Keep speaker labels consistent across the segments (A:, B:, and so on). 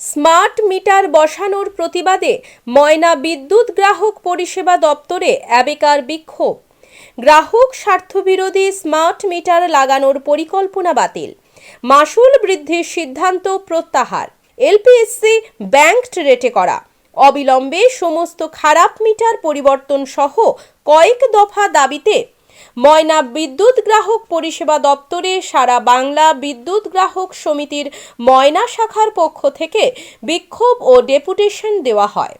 A: Smart meter বসানোর প্রতিবাদে ময়না বিদ্যুৎ গ্রাহক পরিষেবা দপ্তরে অ্যাবেকার বিক্ষোভ। গ্রাহক স্বার্থবিরোধী স্মার্ট মিটার লাগানোর পরিকল্পনা বাতিল। মাসুল বৃদ্ধির সিদ্ধান্ত প্রত্যাহার। এলপিএসসি ব্যাংকড রেটে করা। অবিলম্বে সমস্ত খারাপ মিটার পরিবর্তন সহ কয়েক দফা দাবিতে ময়না বিদ্যুৎ গ্রাহক পরিষেবা দপ্তরে সারা বাংলা বিদ্যুৎ গ্রাহক সমিতির ময়না শাখার পক্ষ থেকে বিক্ষোভ ও ডেপুটেশন দেওয়া হয়।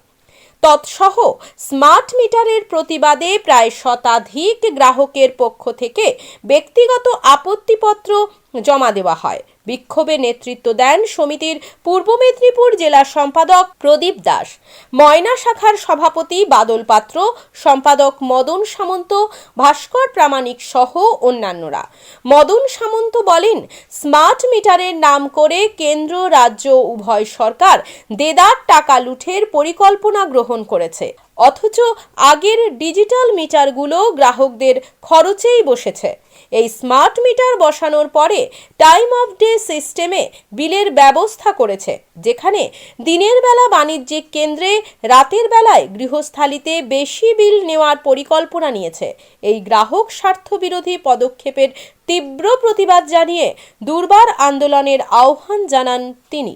A: তৎসহ স্মার্ট মিটারের প্রতিবাদে প্রায় শতাধিক গ্রাহকের পক্ষ থেকে ব্যক্তিগত আপত্তিপত্র জমা দেওয়া হয়। বিক্ষোভে নেতৃত্ব দেন সমিতির পূর্ব মেদিনীপুর জেলা সম্পাদক প্রদীপ দাস। ময়না শাখার সভাপতি বাদল পাত্র, সম্পাদক মদন সামন্ত, ভাস্কর প্রামাণিক সহ অন্যান্যরা। মদন সামন্ত বলেন, স্মার্ট মিটারের নাম করে কেন্দ্র, রাজ্য, উভয় সরকার দেদার টাকা লুঠের পরিকল্পনা গ্রহণ করেছে। অথচ আগের ডিজিটাল মিটারগুলো গ্রাহকদের খরচেই বসেছে। এই স্মার্ট মিটার বসানোর পরে টাইম অফ ডে সিস্টেমে বিলের ব্যবস্থা করেছে যেখানে দিনের বেলা বাণিজ্যিক কেন্দ্রে রাতের বেলায় গৃহস্থালিতে বেশি বিল নেওয়ার পরিকল্পনা নিয়েছে এই গ্রাহক স্বার্থবিরোধী পদক্ষেপের তীব্র প্রতিবাদ জানিয়ে দুর্বার আন্দোলনের আহ্বান জানান তিনি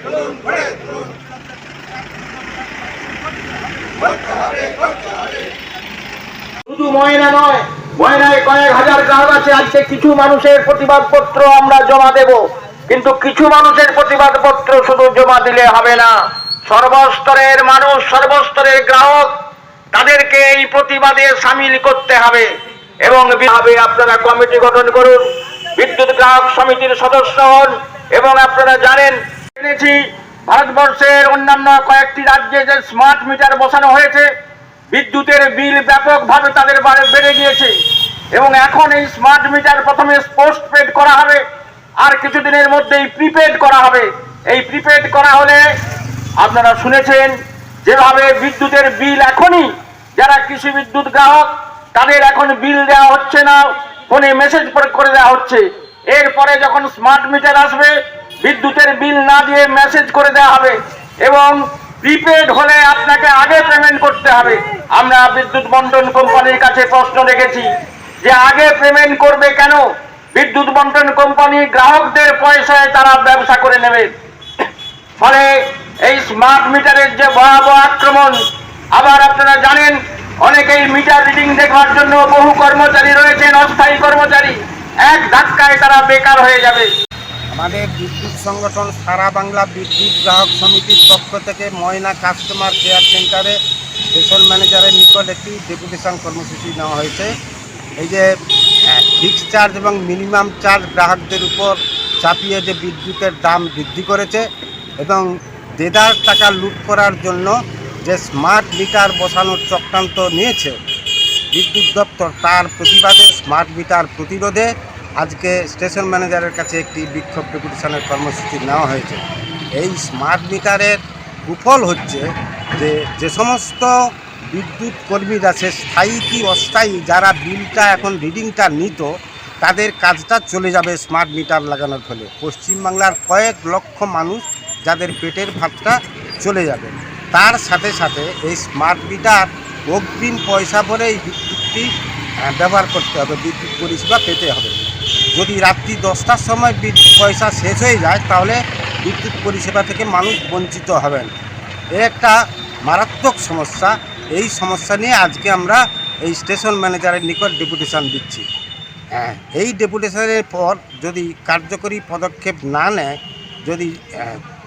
B: শুধু ময়না নয়। ময়নায় কয়েক হাজার গ্রাহক আছে, আজকে কিছু মানুষের প্রতিবাদ পত্র আমরা জমা দেব। কিন্তু কিছু মানুষের প্রতিবাদ পত্র শুধু জমা দিলে হবে না। সর্বস্তরের মানুষ, সর্বস্তরের গ্রাহক, তাদেরকে এই প্রতিবাদে সামিল করতে হবে। এবং আপনারা কমিটি গঠন করুন, বিদ্যুৎ গ্রাহক সমিতির সদস্য হন, এবং আপনারা জানেন জেনেছি ভারতবর্ষের অন্যান্য কয়েকটি রাজ্যে যে স্মার্ট মিটার বসানো হয়েছে বিদ্যুতের বিল ব্যাপকভাবে তাদের বাড়ে গিয়েছে। এবং এখন এই স্মার্ট মিটার প্রথমে পোস্ট পেড করা হবে, আর কিছুদিনের মধ্যেই প্রিপেড করা হবে। এই প্রিপেড করা হলে আপনারা শুনেছেন, যেভাবে বিদ্যুতের বিল এখনই, যারা কৃষি বিদ্যুৎ গ্রাহক, তাদের এখন বিল দেওয়া হচ্ছে না, ফোনে মেসেজ করে দেওয়া হচ্ছে। এরপরে যখন স্মার্ট মিটার আসবে, বিদ্যুতের বিল না দিয়ে মেসেজ করে দেওয়া হবে। এবং প্রিপেড হলে আপনাকে আগে পেমেন্ট করতে হবে। আমরা বিদ্যুৎ বন্টন কোম্পানির কাছে প্রশ্ন রেখেছি যে আগে পেমেন্ট করবে কেন? বিদ্যুৎ বন্টন কোম্পানি গ্রাহকদের পয়সায় তারা ব্যবসা করে নেবে। ফলে এই স্মার্ট মিটারের যে ভয়াবহ আক্রমণ, আবার আপনারা জানেন, অনেকেই মিটার রিডিং দেখবার জন্য বহু কর্মচারী রয়েছেন, অস্থায়ী কর্মচারী। এক ধাক্কায় তারা বেকার হয়ে যাবে।
C: আমাদের বিদ্যুৎ সংগঠন সারা বাংলা বিদ্যুৎ গ্রাহক সমিতির পক্ষ থেকে ময়না কাস্টমার কেয়ার সেন্টারে স্টেশন ম্যানেজারের নিকট একটি ডেপুটেশন কর্মসূচি নেওয়া হয়েছে। এই যে ফিক্স চার্জ এবং মিনিমাম চার্জ গ্রাহকদের উপর চাপিয়ে যে বিদ্যুতের দাম বৃদ্ধি করেছে এবং দেদার টাকা লুট করার জন্য যে স্মার্ট মিটার বসানোর চক্রান্ত নিয়েছে, বিদ্যুৎ দপ্তর তার প্রতিবাদে স্মার্ট মিটার প্রতিরোধে স্টেশন ম্যানেজারের কাছে একটি বিক্ষোভ ডেপুটেশনের কর্মসূচি নেওয়া হয়েছে। এই স্মার্ট মিটারের কুফল হচ্ছে যে যে সমস্ত বিদ্যুৎ কর্মীরা সে স্থায়ী কি অস্থায়ী, যারা বিলটা এখন রিডিংটা নিত, তাদের কাজটা চলে যাবে স্মার্ট মিটার লাগানোর ফলে। পশ্চিমবাংলার কয়েক লক্ষ মানুষ যাদের পেটের ভাতটা চলে যাবে। তার সাথে সাথে এই স্মার্ট মিটার অগ্রিম পয়সা ভরে এই বিদ্যুৎটি ব্যবহার করতে হবে, বিদ্যুৎ পরিষেবা পেতে হবে। যদি রাত্রি দশটার সময় বিদ্যুৎ পয়সা শেষ হয়ে যায়, তাহলে বিদ্যুৎ পরিষেবা থেকে মানুষ বঞ্চিত হবেন। এ একটা মারাত্মক সমস্যা। এই সমস্যা নিয়ে আজকে আমরা এই স্টেশন ম্যানেজারের নিকট ডেপুটেশন দিচ্ছি। হ্যাঁ এই ডেপুটেশনের পর যদি কার্যকরী পদক্ষেপ না নেয়, যদি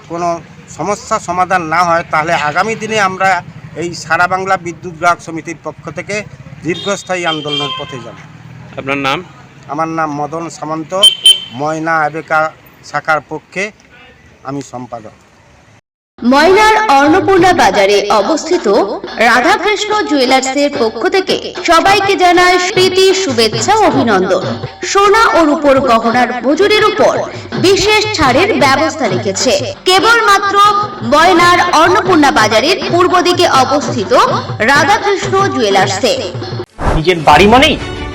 C: কোনো সমস্যা সমাধান না হয়, তাহলে আগামী দিনে আমরা এই সারা বাংলা বিদ্যুৎ গ্রাহক সমিতির পক্ষ থেকে দীর্ঘস্থায়ী আন্দোলনের পথে যাব।
D: আপনার নাম?
C: আমার নাম মদন সামন্ত ময়না আবেকা শাখার পক্ষে আমি সম্পাদক।
E: ময়নার অন্নপূর্ণা বাজারে অবস্থিত রাধাকৃষ্ণ জুয়েলার্সের পক্ষ থেকে সবাইকে জানায় প্রীতি শুভেচ্ছা ও অভিনন্দন। সোনা ও রূপোর গহনার মজুরির উপর বিশেষ ছাড়ের ব্যবস্থা রেখেছে। কেবলমাত্র ময়নার অন্নপূর্ণা বাজারের পূর্ব দিকে অবস্থিত রাধাকৃষ্ণ জুয়েলার্সে।
F: নিজের বাড়ি মানেই